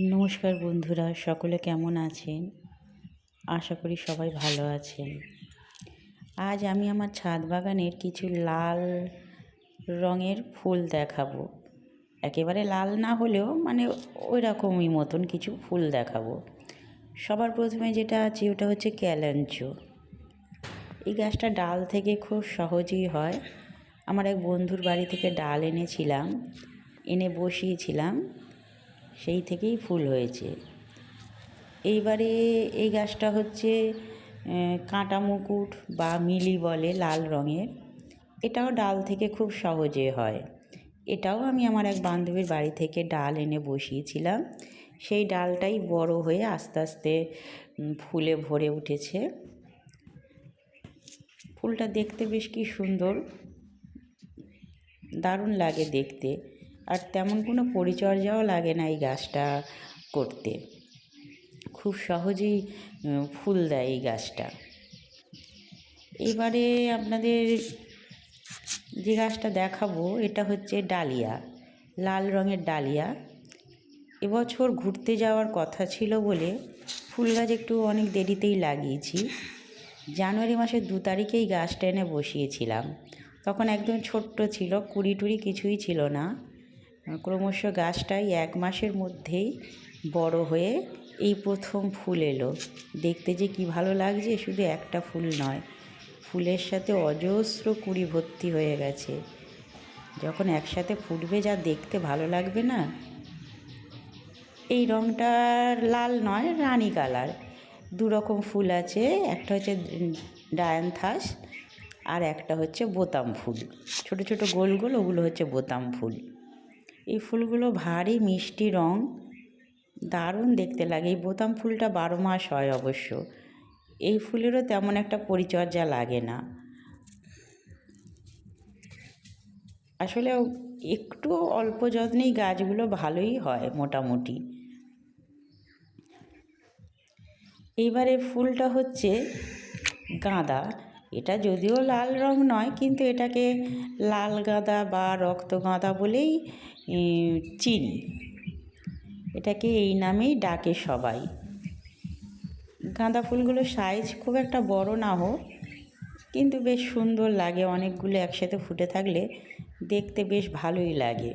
নমস্কার বন্ধুরা, সকলে কেমন আছেন? আশা করি সবাই ভালো আছেন। আজ আমি আমার ছাদ বাগানের কিছু লাল রঙের ফুল দেখাবো। একেবারে লাল না হলেও মানে ওই রকমই মতন কিছু ফুল দেখাবো। সবার প্রথমে যেটা আছে ওটা হচ্ছে ক্যালেঞ্চো। এই গাছটা ডাল থেকে খুব সহজেই হয়। আমার এক বন্ধুর বাড়ি থেকে ডাল এনেছিলাম, এনে বসিয়েছিলাম। সেই থেকেই ফুল হয়েছে। এইবারে এই গাছটা হচ্ছে কাঁটা মুকুট বা মিলি বলে লাল রঙের। এটাও ডাল থেকে খুব সহজে হয়। এটাও আমি আমার এক বান্ধবীর বাড়ি থেকে ডাল এনে বসিয়েছিলাম। সেই ডালটাই বড় হয়ে আস্তে আস্তে ফুলে ভরে উঠেছে। ফুলটা দেখতে বেশ কি সুন্দর। দারুণ লাগে দেখতে। আর তেমন কোনো পরিচর্যাও লাগে না এই গাছটা করতে। খুব সহজেই ফুল দেয় এই গাছটা। এবারে আপনাদের যে গাছটা দেখাবো, এটা হচ্ছে ডালিয়া, লাল রঙের ডালিয়া। এবছর ঘুরতে যাওয়ার কথা ছিল বলে ফুল গাছ একটু অনেক দেরিতেই লাগিয়েছি। জানুয়ারি মাসের দু তারিখেই গাছটা এনে বসিয়েছিলাম। তখন একদম ছোট্ট ছিল, কুড়ি টুড়ি কিছুই ছিল না। ক্রমশ গাছটাই এক মাসের মধ্যেই বড় হয়ে এই প্রথম ফুল এলো। দেখতে যে কি ভালো লাগছে, শুধু একটা ফুল নয়, ফুলের সাথে অজস্র কুড়ি ভর্তি হয়ে গেছে। যখন একসাথে ফুটবে, যা দেখতে ভালো লাগবে না, এই রঙটা লাল নয়, রানি কালার। দু রকম ফুল আছে, একটা হচ্ছে ডায়ান্থাস আর একটা হচ্ছে বোতাম ফুল। ছোট ছোট গোল গোল, ওগুলো হচ্ছে বোতাম ফুল। এই ফুলগুলো ভারী, মিষ্টি রং। দারুণ দেখতে লাগে। এই বোতাম ফুলটা বারো মাস হয় অবশ্য। এই ফুলেরও তেমন একটা পরিচর্যা লাগে না। আসলে একটু অল্প যত্নেই গাছগুলো ভালোই হয় মোটামুটি। এইবারে ফুলটা হচ্ছে গাঁদা। এটা যদিও লাল রং নয়, কিন্তু এটাকে লাল গাঁদা বা রক্ত গাঁদা বলেই চিনি। এটাকে এই নামেই ডাকে সবাই। গাঁদা ফুলগুলোর সাইজ খুব একটা বড় না হোক, কিন্তু বেশ সুন্দর লাগে অনেকগুলো একসাথে ফুটে থাকলে, দেখতে বেশ ভালোই লাগে।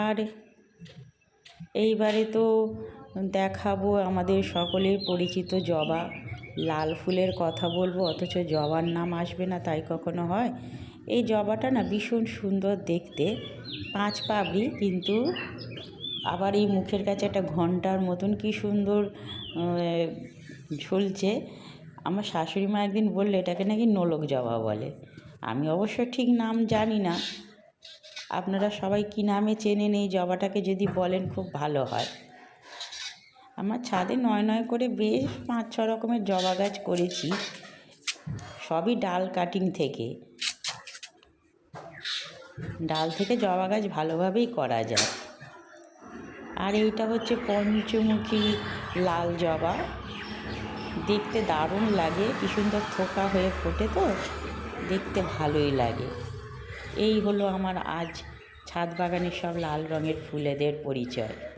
আর এইবারে তো দেখাবো আমাদের সকলের পরিচিত জবা। লাল ফুলের কথা বলব, অথচ জবার নাম আসবে না, তাই কখনো হয়? এই জবাটা না ভীষণ সুন্দর দেখতে, পাঁচ পাবড়ি, কিন্তু আবার এই মুখের কাছে একটা ঘণ্টার মতন কি সুন্দর ঝুলছে। আমার শাশুড়ি মা একদিন বললে, এটাকে নাকি নোলক জবা বলে? আমি অবশ্য ঠিক নাম জানি না। আপনারা সবাই কী নামে চেনেন এই জবাটাকে? যদি বলেন খুব ভালো হয়। আমার ছাদে নয় নয় করে বেশ পাঁচ ছ রকমের জবা গাছ করেছি। সবই ডাল কাটিং থেকে। ডাল থেকে জবা গাছ ভালোভাবেই করা যায়। আর এইটা হচ্ছে পঞ্চমুখী লাল জবা। দেখতে দারুণ লাগে, কি সুন্দর থোকা হয়ে ফোটে তো, দেখতে ভালোই লাগে। এই হলো আমার আজ ছাদ বাগানের সব লাল রঙের ফুলেদের পরিচয়।